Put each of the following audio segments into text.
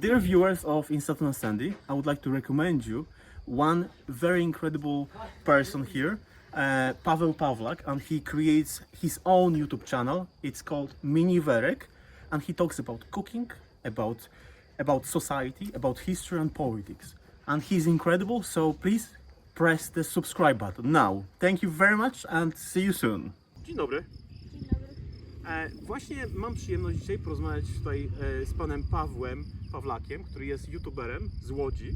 Dear viewers of Instant and Sandy, I would like to recommend you one very incredible person here, uh, Pavel Pawlak, and he creates his own YouTube channel. It's called Mini Verek, and he talks about cooking, about about society, about history and politics. And he's incredible, so please press the subscribe button now. Thank you very much and see you soon. Dzień dobry. E, właśnie mam przyjemność dzisiaj porozmawiać tutaj e, z panem Pawłem Pawlakiem, który jest youtuberem z Łodzi.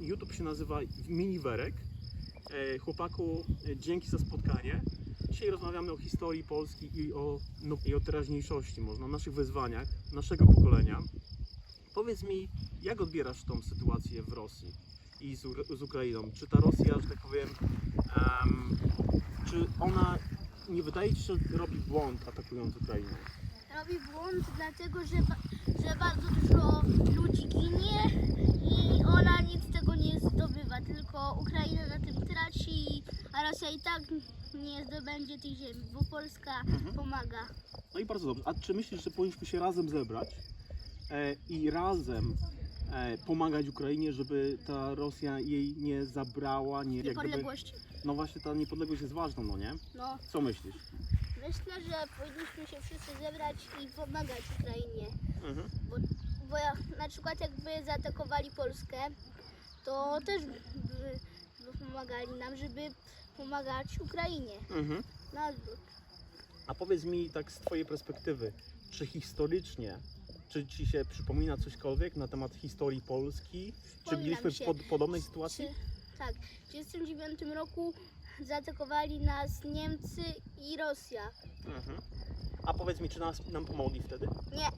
YouTube się nazywa Miniwerek. E, chłopaku, dzięki za spotkanie. Dzisiaj rozmawiamy o historii Polski i o, no, i o teraźniejszości, można, o naszych wyzwaniach, naszego pokolenia. Powiedz mi, jak odbierasz tą sytuację w Rosji i z, z Ukrainą? Czy ta Rosja, że tak powiem, em, czy ona nie wydaje Ci się, że robi błąd atakując Ukrainę? Robi błąd dlatego, że, ba- że bardzo dużo ludzi ginie i ona nic z tego nie zdobywa, tylko Ukraina na tym traci, a Rosja i tak nie zdobędzie tych ziemi, bo Polska pomaga. No i bardzo dobrze. A czy myślisz, że powinniśmy się razem zebrać e, i razem pomagać Ukrainie, żeby ta Rosja jej nie zabrała, nie jak gdyby, Niepodległości. No właśnie ta niepodległość jest ważna, no nie? No, Co myślisz? myślę, że powinniśmy się wszyscy zebrać i pomagać Ukrainie. Mhm. Bo, bo jak, na przykład jakby zaatakowali Polskę, to też by, by pomagali nam, żeby pomagać Ukrainie. Mhm. Na odwrót. A powiedz mi tak z Twojej perspektywy, czy historycznie, czy Ci się przypomina cośkolwiek na temat historii Polski? Czy Przypomina byliśmy w pod, podobnej sytuacji? Czy, tak, w 1939 roku zaatakowali nas Niemcy i Rosja. Mhm. A powiedz mi, czy nas, nam pomogli wtedy? Nie,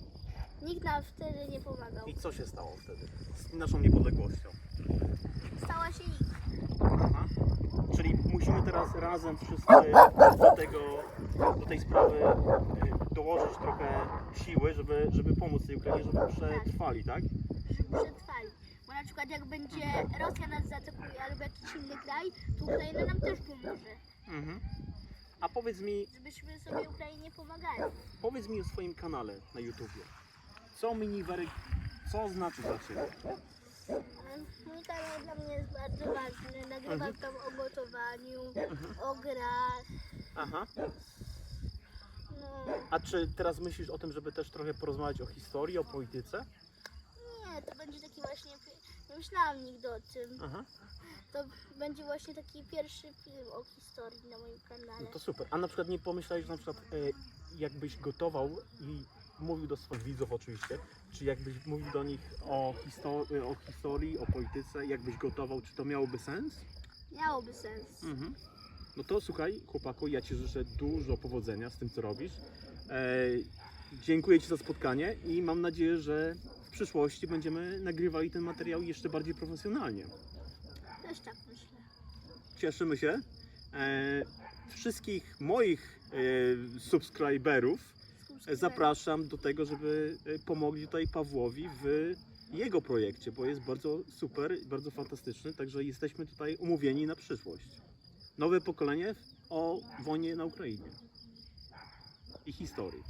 nikt nam wtedy nie pomagał. I co się stało wtedy z naszą niepodległością? Stała się ich. Aha. Czyli musimy teraz razem wszyscy do tego, do tej sprawy siły, żeby, żeby pomóc tej Ukrainie, żeby przetrwali, tak? żeby przetrwali. Bo na przykład jak będzie Rosja nas zaatakuje albo jakiś inny kraj, to Ukraina nam też pomoże. Mhm. A powiedz mi, Żebyśmy sobie Ukrainie pomagali. powiedz mi o swoim kanale na YouTubie. Co miniwery, co znaczy dla Ciebie? Mój kanał dla mnie jest bardzo ważny. Nagrywam tam o gotowaniu, o grach. Aha. A czy teraz myślisz o tym, żeby też trochę porozmawiać o historii, o polityce? nie, to będzie taki właśnie. Nie myślałam nigdy o tym. Aha. To będzie właśnie taki pierwszy film o historii na moim kanale. No to super. A na przykład nie pomyślałeś, że na przykład e, jakbyś gotował i mówił do swoich widzów oczywiście, czy jakbyś mówił do nich o, histo- o historii, o polityce, jakbyś gotował, czy to miałoby sens? Miałoby sens. Mhm. No to słuchaj, chłopaku, ja Ci życzę dużo powodzenia z tym, co robisz. E, dziękuję Ci za spotkanie i mam nadzieję, że w przyszłości będziemy nagrywali ten materiał jeszcze bardziej profesjonalnie. Też tak myślę. cieszymy się. E, wszystkich moich e, subskryberów zapraszam do tego, żeby e, pomogli tutaj Pawłowi w jego projekcie, bo jest bardzo super, bardzo fantastyczny, także jesteśmy tutaj umówieni na przyszłość. Nowe pokolenie o wojnie na Ukrainie i historii.